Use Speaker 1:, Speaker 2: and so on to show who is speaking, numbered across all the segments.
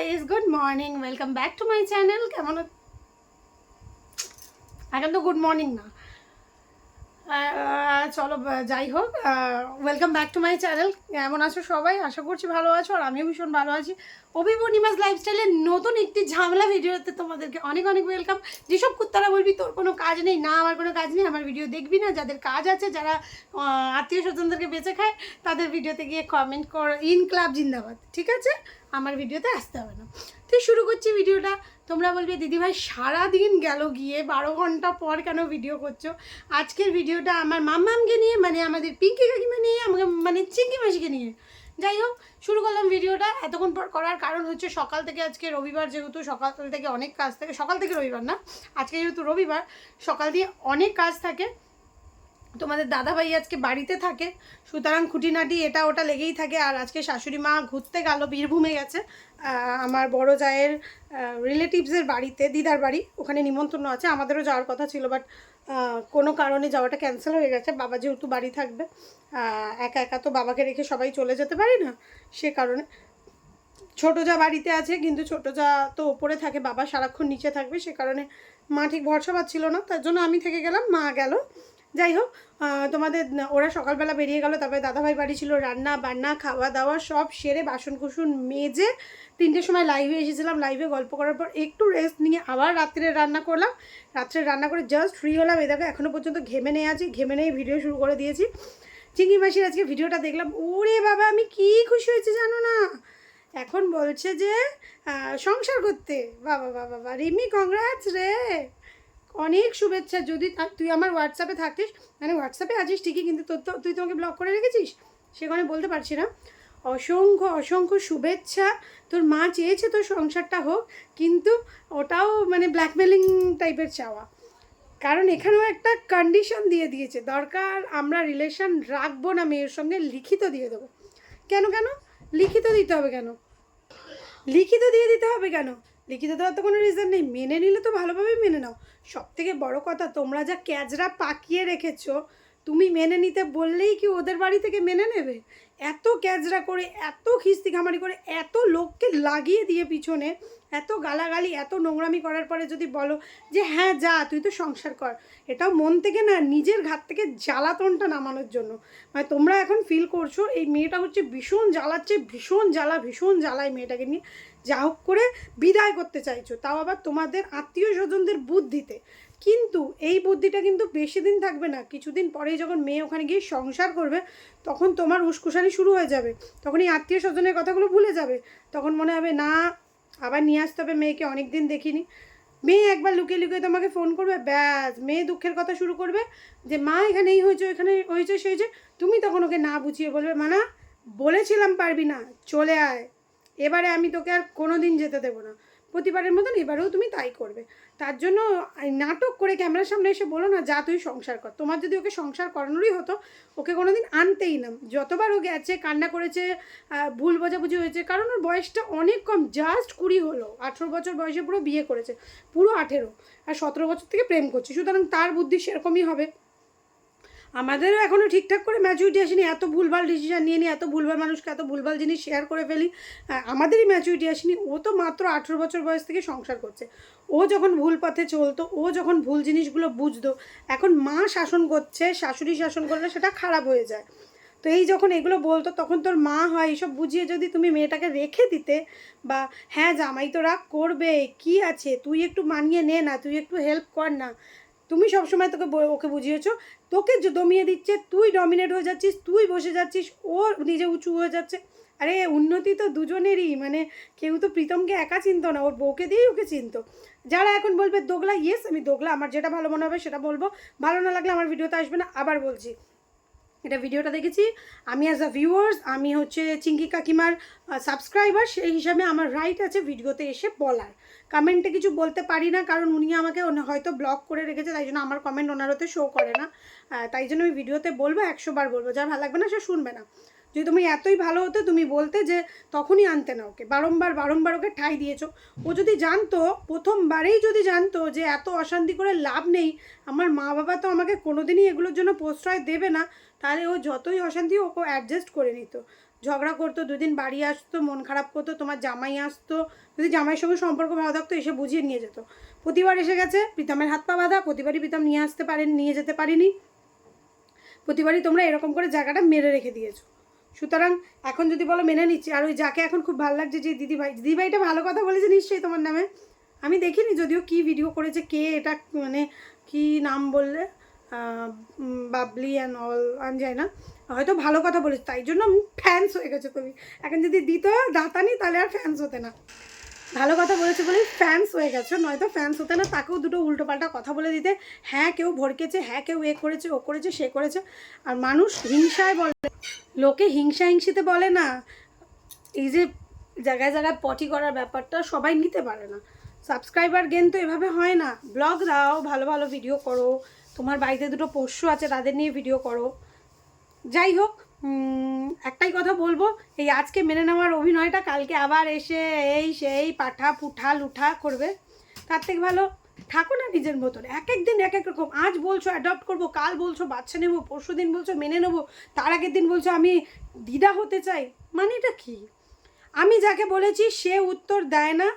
Speaker 1: Guys good morning welcome back to my channel কেমন এখন তো গুড মর্নিং না। চলো যাই হোক welcome back to my channel কেমন আছো সবাই? আশা করছি ভালো আছো, আর আমিও ভীষণ ভালো আছি। অভিপূর্ণিমাস লাইফস্টাইলের নতুন একটি ঝামেলা ভিডিওতে তোমাদেরকে অনেক অনেক ওয়েলকাম যেসব কুত্তারা বলবি, তোর কোনো কাজ নেই, না, আমার কোনো কাজ নেই, আমার ভিডিও দেখবি না। যাদের কাজ আছে, যারা আত্মীয় স্বজনদেরকে বেঁচে খায়, তাদের ভিডিওতে গিয়ে কমেন্ট কর ইন ক্লাব জিন্দাবাদ। ঠিক আছে? আমার ভিডিওতে আসতে হবে না। তুই শুরু করছি ভিডিওটা। তোমরা বলবে দিদিভাই সারাদিন গেল গিয়ে, বারো ঘণ্টা পর কেন ভিডিও করছ? আজকের ভিডিওটা আমার মাম্মামকে নিয়ে মানে আমাদের পিঙ্কি কাকিমা নিয়ে, আমাকে মানে চিঙ্কি মাসিকে নিয়ে। যাই হোক, শুরু করলাম ভিডিওটা। এতক্ষণ পর করার কারণ হচ্ছে সকাল থেকে আজকে রবিবার, যেহেতু সকাল থেকে অনেক কাজ থাকে, সকাল থেকে রবিবার না, আজকে যেহেতু রবিবার, সকাল দিয়ে অনেক কাজ থাকে। তোমাদের দাদাভাই আজকে বাড়িতে থাকে, সুতরাং খুঁটিনাটি এটা ওটা লেগেই থাকে। আর আজকে শাশুড়ি মা ঘুরতে গেল, বীরভূমে গেছে। আমার বড় জায়ের রিলেটিভসের বাড়িতে, দিদার বাড়ি, ওখানে নিমন্ত্রণ আছে। আমাদেরও যাওয়ার কথা ছিল বাট কোনো কারণে যাওয়াটা ক্যান্সেল হয়ে গেছে। বাবা যেহেতু বাড়ি থাকবে একা একা তো বাবাকে রেখে সবাই চলে যেতে পারি না, সে কারণে। ছোট যা বাড়িতে আছে, কিন্তু ছোট যা তো ওপরে থাকে, বাবা সারাক্ষণ নিচে থাকবে, সে কারণে মা ঠিক ভরসা পাচ্ছিল না। তার জন্য আমি থেকে গেলাম, মা গেল। যাই হোক তোমাদের ওরা সকালবেলা বেরিয়ে গেল, তারপরে দাদাভাই বাড়ি ছিল, রান্না বান্না খাওয়া দাওয়া সব সেরে বাসন কুসুন মেজে তিনটের সময় লাইভে এসেছিলাম। লাইভে গল্প করার পর একটু রেস্ট নিয়ে আবার রাত্রে রান্না করলাম। রাত্রে রান্না করে জাস্ট ফ্রি হলাম। এ দেখো এখনও পর্যন্ত ঘেমে নিয়ে আছি, ঘেমে নেই ভিডিও শুরু করে দিয়েছি। চিংড়ি মাসির আজকে ভিডিওটা দেখলাম। ওরে বাবা, আমি কি খুশি হয়েছি জানো না? এখন বলছে যে সংসার করতে। বাবা বাবা বাবা, রিমি কংগ্রাটস রে! অনেক শুভেচ্ছা। যদি তুই আমার হোয়াটসঅ্যাপে থাকিস মানে হোয়াটসঅ্যাপে আছিস ঠিকই, কিন্তু তোর তো তুই তোমাকে ব্লক করে রেখেছিস? সেখানে বলতে পারছি না। অসংখ্য অসংখ্য শুভেচ্ছা। তোর মা চেয়েছে তোর সংসারটা হোক, কিন্তু ওটাও মানে ব্ল্যাকমেলিং টাইপের চাওয়া। কারণ এখানেও একটা কন্ডিশন দিয়ে দিয়েছে। দরকার আমরা রিলেশন রাখব না মেয়ের সঙ্গে, লিখিত দিয়ে দেবো। কেন কেন? লিখিত দিতে হবে কেন? লিখিত দিয়ে দিতে হবে কেন? লিখিত দেওয়ার তো কোনো রিজন নেই। মেনে নিলে তো ভালোভাবেই মেনে নাও। সব থেকে বড় কথা, তোমরা যা ক্যাজরা পাকিয়ে রেখেছো, তুমি মেনে নিতে বললেই কি ওদের বাড়ি থেকে মেনে নেবে? এত ক্যাজরা করে, এত খিস্তি খামারি করে, এত লোককে লাগিয়ে দিয়ে পিছনে, এত গালাগালি, এত নোংরামি করার পরে যদি বলো যে হ্যাঁ যা, তুই তো সংসার কর। এটাও মন থেকে না, নিজের ঘাত থেকে জ্বালাতনটা নামানোর জন্য। মানে তোমরা এখন ফিল করছ, এই মেয়েটা হচ্ছে ভীষণ জ্বালাচ্ছে, ভীষণ জ্বালা, ভীষণ জ্বালায় মেয়েটাকে নিয়ে। যা হোক করে বিদায় করতে চাইছো, তাও আবার তোমাদের আত্মীয় স্বজনদের বুদ্ধিতে। কিন্তু এই বুদ্ধিটা কিন্তু বেশি দিন থাকবে না। কিছুদিন পরেই যখন মেয়ে ওখানে গিয়ে সংসার করবে, তখন তোমার উস্কুসানি শুরু হয়ে যাবে। তখন এই আত্মীয় স্বজনের কথাগুলো ভুলে যাবে। তখন মনে হবে, না, আবার নিয়ে আসতে হবে মেয়েকে অনেক দিন দেখিনি। মেয়ে একবার লুকিয়ে লুকিয়ে তোমাকে ফোন করবে, ব্যাস, মেয়ে দুঃখের কথা শুরু করবে যে, মা এখানে এই হয়েছে এখানে হয়েছে, সেই যে। তুমি তখন ওকে না বুঝিয়ে বলবে, মানা, বলেছিলাম পারবি না, চলে আয়। এবারে আমি তোকে আর কোনো দিন যেতে দেবো না। প্রতিবারের মতন এবারেও তুমি তাই করবে। তার জন্য নাটক করে ক্যামেরার সামনে এসে বলো না, যা তুই সংসার কর। তোমার যদি ওকে সংসার করানোরই হতো, ওকে কোনো দিন আনতেই না। যতবার ও গেছে, কান্না করেছে ভুল বোঝাবুঝি হয়েছে, কারণ ওর বয়সটা অনেক কম জাস্ট কুড়ি হলো। আঠেরো বছর বয়সে পুরো বিয়ে করেছে, পুরো আঠেরো। আর সতেরো বছর থেকে প্রেম করছে। সুতরাং তার বুদ্ধি সেরকমই হবে। আমাদেরও এখনও ঠিকঠাক করে ম্যাচুরিটি আসেনি। এত ভুলভাল ডিসিশন নিয়ে নিই এত ভুলভাল মানুষকে এত ভুলভাল জিনিস শেয়ার করে ফেলি। আমাদেরই ম্যাচুরিটি আসেনি। ও তো মাত্র আঠেরো বছর বয়স থেকে সংসার করছে। ও যখন ভুল পথে চলতো, ও যখন ভুল জিনিসগুলো বুঝতো, এখন মা শাসন করছে, শাশুড়ি শাসন করলে সেটা খারাপ হয়ে যায়। তো এই যখন এগুলো বলতো, তখন তোর মা হয় এইসব বুঝিয়ে যদি তুমি মেয়েটাকে রেখে দিতে বা হ্যাঁ জামাই তো রাগ করবে, কি আছে? তুই একটু মানিয়ে নে না, তুই একটু হেল্প কর না। তুমি সবসময় তোকে ওকে বুঝিয়েছো। তোকে দমিয়ে দিচ্ছে, তুই ডমিনেট হয়ে যাচ্ছিস, তুই বসে যাচ্ছিস, ও নিজে উঁচু হয়ে যাচ্ছে। আরে, উন্নতি তো দুজনেরই মানে কেউ তো প্রীতমকে একা চিনতো না, ওর বউকে দিয়েই ওকে চিনতো। যারা এখন বলবে, দোগলা ইয়েস আমি দোগলা, আমার যেটা ভালো মনে হবে সেটা বলব। ভালো না লাগলে আমার ভিডিওতে আসবে না, আবার বলছি। এটা ভিডিওটা দেখেছি। আমি অ্যাজ আ ভিউয়ার্স আমি হচ্ছে চিঙ্কি কাকিমার সাবস্ক্রাইবার সেই হিসাবে আমার রাইট আছে ভিডিওতে এসে বলার। কমেন্টে কিছু বলতে পারি না, কারণ উনি আমাকে হয়তো ব্লক করে রেখেছে, তাই জন্য আমার কমেন্ট ওনার হতে শো করে না। তাই জন্য আমি ভিডিওতে বলব, একশো বার বলব যার ভালো লাগবে না সে শুনবে না। যদি তুমি এতই ভালো হতো, তুমি বলতে যে তখনই আনতে না ওকে। বারংবার বারংবার ওকে ঠাই দিয়েছ। ও যদি জানতো, প্রথমবারেই যদি জানতো যে এত অশান্তি করে লাভ নেই, আমার মা বাবা তো আমাকে কোনোদিনই এগুলোর জন্য প্রশ্রয় দেবে না, তাহলে ও যতই অশান্তি ওকে অ্যাডজাস্ট করে নিত। ঝগড়া করতো, দুদিন বাড়ি আসতো, মন খারাপ করতো, তোমার জামাই আসতো, যদি জামাইয়ের সঙ্গে সম্পর্ক ভালো থাকতো, এসে বুঝিয়ে নিয়ে যেত। প্রতিবার এসে গেছে, প্রীতমের হাত পা বাঁধা, প্রতিবারই প্রীতম নিয়ে আসতে পারেন নিয়ে যেতে পারিনি। প্রতিবারই তোমরা এরকম করে জায়গাটা মেরে রেখে দিয়েছ। সুতরাং এখন যদি বলো মেনে নিচ্ছি, আর ওই যাকে এখন খুব ভালো লাগছে, যে দিদিভাই, দিদিভাইটা ভালো কথা বলেছে নিশ্চয়ই তোমার নামে। আমি দেখিনি যদিও কি ভিডিও করেছে, কে এটা মানে কি নাম বললে বাবলি অ্যান্ড অল আমি জানি না। হয়তো ভালো কথা বলেছে, তাই জন্য ফ্যান্স হয়ে গেছে তুমি। এখন যদি দিত দাঁতানি, তাহলে আর ফ্যান্স হতে না। ভালো কথা বলেছে বলেই ফ্যান্স হয়ে গেছো, নয়তো ফ্যান্স হতে না, তাকেও দুটো উল্টোপাল্টা কথা বলে দিতে। হ্যাঁ কেউ ভড়কেছে হ্যাঁ কেউ এ করেছে, ও করেছে, সে করেছে। আর মানুষ হিংসায় বলে। লোকে হিংসা হিংসিতে বলে না। এই যে জায়গায় জায়গায় পটি করার ব্যাপারটা সবাই নিতে পারে না। সাবস্ক্রাইবার গেন তো এভাবে হয় না। ব্লগ দাও, ভালো ভালো ভিডিও করো। তোমার বাড়িতে দুটো পোষ্য আছে, তাদের নিয়ে ভিডিও করো। যাই হোক একটাই কথা বলব, এই আজকে মেনে নেওয়ার অভিনয়টা কালকে আবার এসে এই সেই পাঠা পুঠা লুঠা করবে। তার থেকে ভালো, থাকো না নিজের মতন, এক এক দিন এক এক রকম। আজ বলছো অ্যাডপ্ট করব, কাল বলছো বাচ্চা নেব, পরশু দিন বলছো মেনে নেব, তার আগের দিন বলছো আমি দিদা হতে চাই মানে এটা কি? আমি যাকে বলেছি সে উত্তর দেয় না,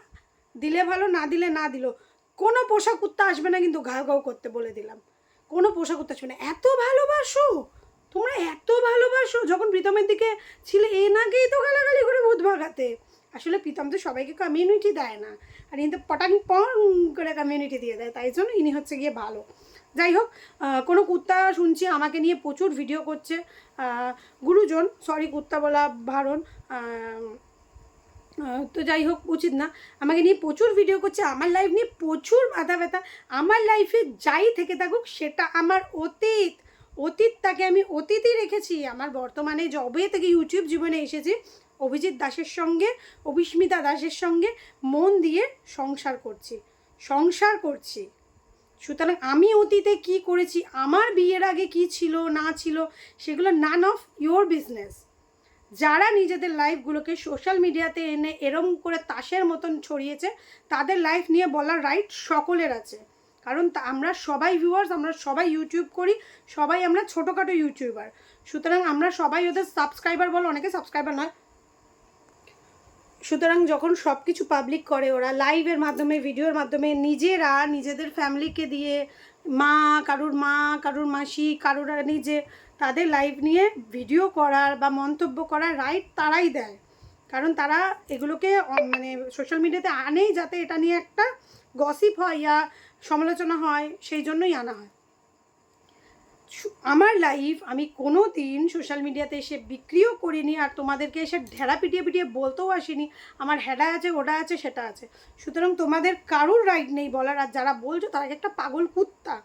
Speaker 1: দিলে ভালো, না দিলে না দিল। কোনো পোশাক কুত্তা আসবে না কিন্তু ঘাউ ঘাউ করতে বলে দিলাম। কোনো পোশাক কুত্তা আসবে না। এত ভালোবাসো! তোমরা এত ভালোবাসো? যখন প্রীতমের দিকে ছিলে এ নাকেই তো গালাগালি করে ভূত ভাগাতে। আসলে প্রীতম তো সবাইকে কমিউনিটি দেয় না। আর ইনি তো পটাং পং করে কমিউনিটি দিয়ে দেয় তাই জন্য ইনি হচ্ছে গিয়ে ভালো। যাই হোক কোনো কুত্তা শুনছি আমাকে নিয়ে প্রচুর ভিডিও করছে। গুরুজন সরি কুত্তা বলা আহ, তো যাই হোক উচিত না। আমাকে নিয়ে প্রচুর ভিডিও করছে আমার লাইফ নিয়ে প্রচুর মাথা ব্যথা। আমার লাইফে যাই থেকে থাকুক সেটা আমার অতীত। অতীতটাকে আমি অতীতই রেখেছি। আমার বর্তমানে যবে থেকে ইউটিউব জীবনে এসেছি। অভিজিৎ দাসের সঙ্গে, অভিস্মিতা দাসের সঙ্গে মন দিয়ে সংসার করছি। সংসার করছি। সুতরাং আমি অতীতে কি করেছি, আমার বিয়ের আগে কি ছিল, না ছিল, সেগুলো নান অফ ইয়োর বিজনেস যারা নিজেদের লাইফগুলোকে সোশ্যাল মিডিয়াতে এনে এরম করে তাসের মতন ছড়িয়েছে, তাদের লাইফ নিয়ে বলার রাইট সকলের আছে। কারণ আমরা সবাই ভিউয়ার্স আমরা সবাই ইউটিউব করি, সবাই আমরা ছোটোখাটো ইউটিউবার সুতরাং আমরা সবাই ওদের সাবস্ক্রাইবার বলো, অনেকে সাবস্ক্রাইবার নয়। সুতরাং যখন সব কিছু পাবলিক করে, ওরা লাইভের মাধ্যমে ভিডিওর মাধ্যমে নিজেরা নিজেদের ফ্যামিলিকে দিয়ে, মা, কারুর মা, কারুর মাসি, কারুর নিজে তাদের লাইভ নিয়ে ভিডিও করার বা মন্তব্য করার রাইট তারাই দেয়। কারণ তারা এগুলোকে মানে সোশ্যাল মিডিয়াতে আনেই যাতে এটা নিয়ে একটা গসিপ হয়, ইয়া সমালোচনা হয়, সেই জন্যই আনা হয়। আমার লাইফ আমি কোনো দিন সোশ্যাল মিডিয়াতে এসে বিক্রিও করিনি, আর তোমাদেরকে এসে ঢেড়া পিটিয়ে পিটিয়ে বলতেও আসিনি, আমার হেডা আছে ওটা আছে, সেটা আছে। সুতরাং তোমাদের কারুর রাইট নেই বলার, আর যারা বলছো তারা একটা পাগল কুত্তা।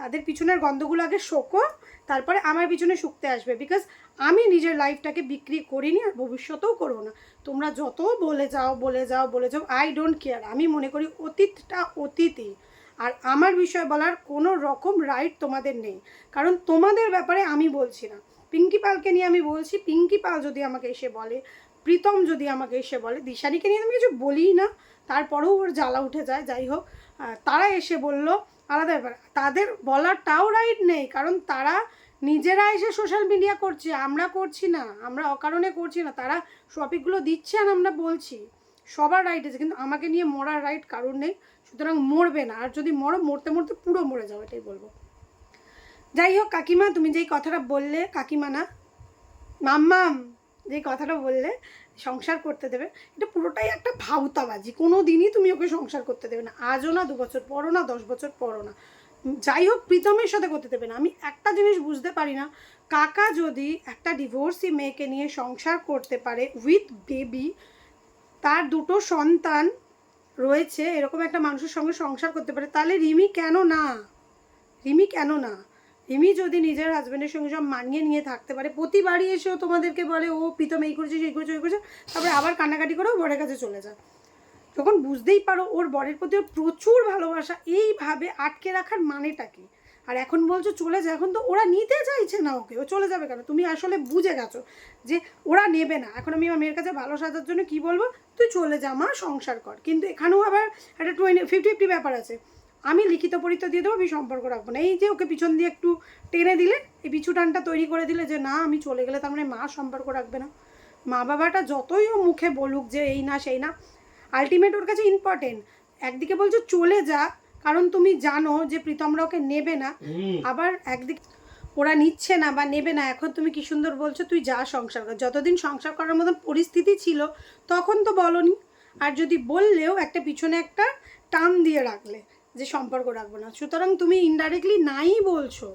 Speaker 1: তাদের পিছনের গন্ধগুলো আগে শোকো, তারপরে আমার পিছনে শুকতে আসবে বিকজ আমি নিজের লাইফটাকে বিক্রি করিনি আর ভবিষ্যতেও করব না। তোমরা যত বলে যাও বলে যাও বলে যাও আই ডোন্ট কেয়ার আমি মনে করি অতীতটা অতীতই। আর আমার বিষয় বলার কোনো রকম রাইট তোমাদের নেই। কারণ তোমাদের ব্যাপারে আমি বলছি না। পিঙ্কি পালকে নিয়ে আমি বলছি, পিঙ্কি পাল যদি আমাকে এসে বলে, প্রীতম যদি আমাকে এসে বলে দিশারিকে নিয়ে আমি কিছু বলি না। তারপরেও ওর জ্বালা উঠে যায়, যাই হোক। তারা এসে বলল, আলাদা ব্যাপার, তাদের বলারটাও রাইট নেই, কারণ তারা নিজেরা এসে সোশ্যাল মিডিয়া করছে, আমরা করছি না, আমরা অকারণে করছি না, তারা টপিকগুলো দিচ্ছে আর আমরা বলছি। সবার রাইট আছে, কিন্তু আমাকে নিয়ে মরার রাইট কারণ নেই। সুতরাং মরবে না, আর যদি মরো, মরতে মরতে পুরো মরে যাও, এটাই বলব। যাই হোক, কাকিমা, তুমি যেই কথাটা বললে, কাকিমা না, মাম্মাম যে কথাটা বললে, সংসার করতে দেবে, এটা পুরোটাই একটা ভাউতাবাজি কোনো দিনই তুমি ওকে সংসার করতে দেবে না। আজও না, দু বছর পরও না, দশ বছর পরও না। যাই হোক, প্রীতমের সাথে করতে দেবে না। আমি একটা জিনিস বুঝতে পারি না, কাকা যদি একটা ডিভোর্সি মেয়েকে নিয়ে সংসার করতে পারে উইথ বেবি তার দুটো সন্তান রয়েছে, এরকম একটা মানুষের সঙ্গে সংসার করতে পারে। তাহলে রিমি কেন না? রিমি কেন না? রিমি যদি নিজের হাজব্যান্ডের সঙ্গে সব মানিয়ে নিয়ে থাকতে পারে, প্রতিবারই এসেও তোমাদেরকে বলে, ও প্রীতম এই করেছে, সেই করেছে, ওই করেছে, তারপরে আবার কান্নাকাটি করেও বরের কাছে চলে যায়। যখন বুঝতেই পারো ওর বরের প্রতি ওর প্রচুর ভালোবাসা, এইভাবে আটকে রাখার মানেটা কি? আর এখন বলছো চলে যায়, এখন তো ওরা নিতে চাইছে না ওকে, ও চলে যাবে কেন? তুমি আসলে বুঝে গেছো যে ওরা নেবে না। এখন আমি আমার মেয়ের কাছে ভালো সাজার জন্য কি বলব? তুই চলে যা মা সংসার কর। কিন্তু এখানেও আবার একটা টোয়েন্টি ফিফটি ফিফটি ব্যাপার আছে। আমি লিখিত পরীক্ষা দিয়ে দেবো আমি সম্পর্ক রাখব না। এই যে ওকে পিছন দিয়ে একটু টেনে দিলে এই পিছু টানটা তৈরি করে দিলে যে না আমি চলে গেলে তার মানে মা সম্পর্ক রাখবে না। মা বাবাটা যতই ও মুখে বলুক যে এই না সেই না। আলটিমেট ওর কাছে ইম্পর্টেন্ট একদিকে বলছো চলে যা কারণ তুমি জানো যে প্রীতমরা ওকে নেবে না। আবার একদিকে ওরা নিচ্ছে না বা নেবে না, এখন তুমি কি সুন্দর বলছো, তুই যা সংসার কর। যতদিন সংসার করার মতন পরিস্থিতি ছিল, তখন তো বলনি। আর যদি বললেও একটা পিছনে একটা টান দিয়ে রাখলে, যে সম্পর্ক রাখব না। সুতরাং তুমি ইনডাইরেক্টলি নাই বলছো।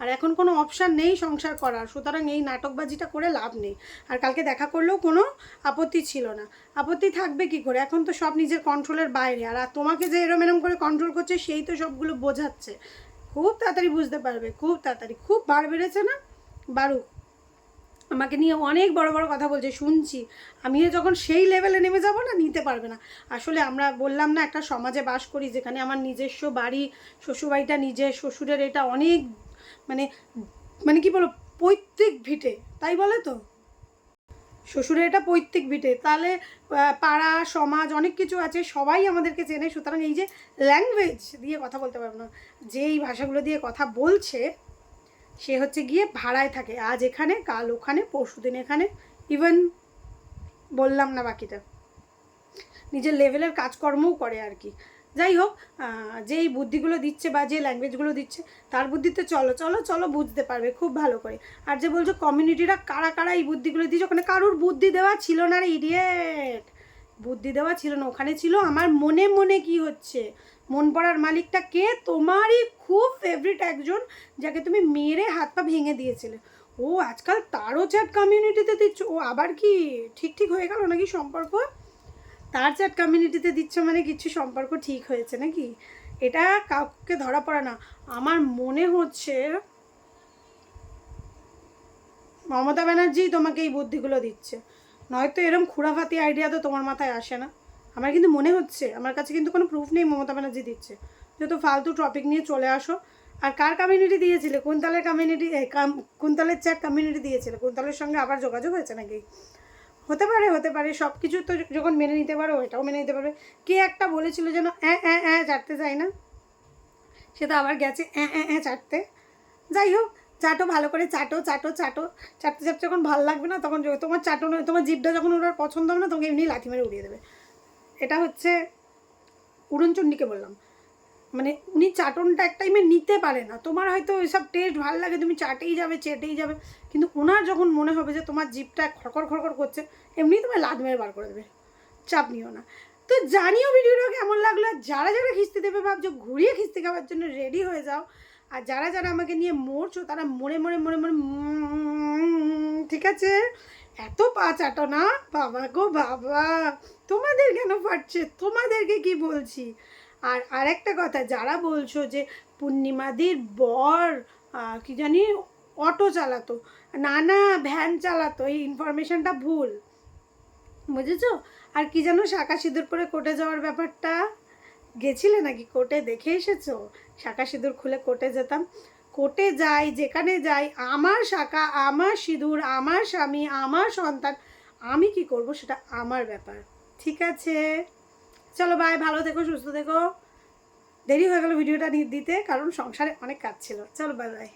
Speaker 1: আর এখন কোনো অপশান নেই সংসার করার। সুতরাং এই নাটকবাজিটা করে লাভ নেই। আর কালকে দেখা করলেও কোনো আপত্তি ছিল না। আপত্তি থাকবে কি করে? এখন তো সব নিজের কন্ট্রোলের বাইরে। আর তোমাকে যে এরম এরম করে কন্ট্রোল করছে, সেই তো সবগুলো বোঝাচ্ছে। খুব তাড়াতাড়ি বুঝতে পারবে, খুব তাড়াতাড়ি, খুব বার বেড়েছে না? বারুক আমাকে নিয়ে অনেক বড় বড় কথা বলছে, শুনছি। আমিও যখন সেই লেভেলে নেমে যাব না, নিতে পারবে না। আসলে আমরা বললাম না, একটা সমাজে বাস করি, যেখানে আমার নিজস্ব বাড়ি, শ্বশুরবাড়িটা নিজের, শ্বশুরের এটা অনেক মানে মানে কি বলো পৈতৃক ভিটে, তাই বলে তো? শ্বশুরের এটা পৈতৃক ভিটে। তাহলে পাড়া, সমাজ অনেক কিছু আছে, সবাই আমাদেরকে চেনে। সুতরাং এই যে ল্যাঙ্গুয়েজ দিয়ে কথা বলতে পারব না যে এই ভাষাগুলো দিয়ে কথা বলছে, সে হচ্ছে গিয়ে ভাড়ায় থাকে। আজ এখানে, কাল ওখানে, পরশুদিন এখানে ইভেন বললাম না বাকিটা। নিজের লেভেলের কাজকর্মও করে আর কি। যাই হোক যেই বুদ্ধিগুলো দিচ্ছে বা যে ল্যাঙ্গুয়েজগুলো দিচ্ছে, তার বুদ্ধিতে চলো চলো চলো বুঝতে পারবে খুব ভালো করে। আর যে বলছো কমিউনিটিরা কারা কারা এই বুদ্ধিগুলো দিচ্ছে ওখানে কারুর বুদ্ধি দেওয়া ছিল না রে ইডিয়েট বুদ্ধি দেওয়া ছিল না, ওখানে ছিল আমার মনে মনে কি হচ্ছে? মন পড়ার মালিকটা কে? তোমারই খুব ফেভারিট একজন, যাকে তুমি মেরে হাত পা ভেঙে দিয়েছিলে। ও আজকাল তারও চ্যাট কমিউনিটিতে দিচ্ছ, ও আবার কি ঠিক ঠিক হয়ে গেল নাকি সম্পর্ক? তার চ্যাট কমিউনিটিতে দিচ্ছ মানে কিছু সম্পর্ক ঠিক হয়েছে নাকি? এটা কাউকে ধরা পড়ে না। আমার মনে হচ্ছে মমতা ব্যানার্জি তোমাকে এই বুদ্ধিগুলো দিচ্ছে। নয়তো এরম খুরাফাতি আইডিয়া তো তোমার মাথায় আসে না। আমার কিন্তু মনে হচ্ছে, আমার কাছে কিন্তু কোনো প্রুফ নেই মমতা ব্যানার্জি দিচ্ছে। যেহেতু ফালতু টপিক নিয়ে চলে আসো। আর কার কমিউনিটি দিয়েছিলে? কুন্তলের কমিউনিটি কুন্তলের চ্যাট কমিউনিটি দিয়েছিলে। কুন্তলের সঙ্গে আবার যোগাযোগ হয়েছে নাকি? হতে পারে হতে পারে। সব কিছু তো যখন মেনে নিতে পারো এটাও মেনে নিতে পারবে। কে একটা বলেছিল যেন অ্যাঁ অ্যাঁ অ্যাঁ চাটতে চাই না? সে তো আবার গেছে অ্যাঁ অ্যাঁ অ্যাঁ চাটতে। যাই হোক, চাটো, ভালো করে চাটো চাটো চাটো। চাটতে চাটতে যখন ভালো লাগবে না, তখন তোমার চাটো তোমার জিভটা যখন ওর পছন্দ হবে না, তোমাকে এমনি লাথি মেরে উড়িয়ে দেবে। এটা হচ্ছে, উড়নচণ্ডীকে বললাম। মানে উনি চাটনটা এক টাইমে নিতে পারে না। তোমার হয়তো ওইসব টেস্ট ভালো লাগে, তুমি চাটেই যাবে, চেটেই যাবে। কিন্তু ওনার যখন মনে হবে যে তোমার জিভটা খড়খড় খড়খড় করছে, এমনি তোমার লাদ মেরে বার করে দেবে। চাপ নিও না। তো জানিও ভিডিওটা কেমন লাগল যারা যারা খিস্তি দেবে ভাবছ, ঘুরিয়ে খিস্তি খাওয়ার জন্য রেডি হয়ে যাও। আর যারা যারা আমাকে নিয়ে মরছো, তারা মরে মরে মরে মরে ঠিক আছে? এত পা চাটো না? বাবা গো বাবা। তোমাদের কেন ফাটছে? তোমাদেরকে কি বলছি? আর আরেকটা কথা, যারা বলছো যে পূর্ণিমাদির বর কি জানি, অটো চালাতো না না ভ্যান চালাতো, এই ইনফরমেশনটা ভুল, বুঝেছ? আর কি যেন শাঁখা সিঁদুর পরে কোর্টে যাওয়ার ব্যাপারটা, গেছিলে নাকি? কোর্টে দেখে এসেছ? শাঁখা সিঁদুর খুলে কোর্টে যেতাম। কোর্টে যাই, যেখানে যাই, আমার শাঁখা, আমার সিঁদুর, আমার স্বামী, আমার সন্তান, আমি কি করব সেটা আমার ব্যাপার, ঠিক আছে? চলো বাই ভালো থেকো, সুস্থ থেকো। দেরি হয়ে গেল ভিডিওটা দিতে, কারণ সংসারে অনেক কাজ ছিল। চলো বাই বাই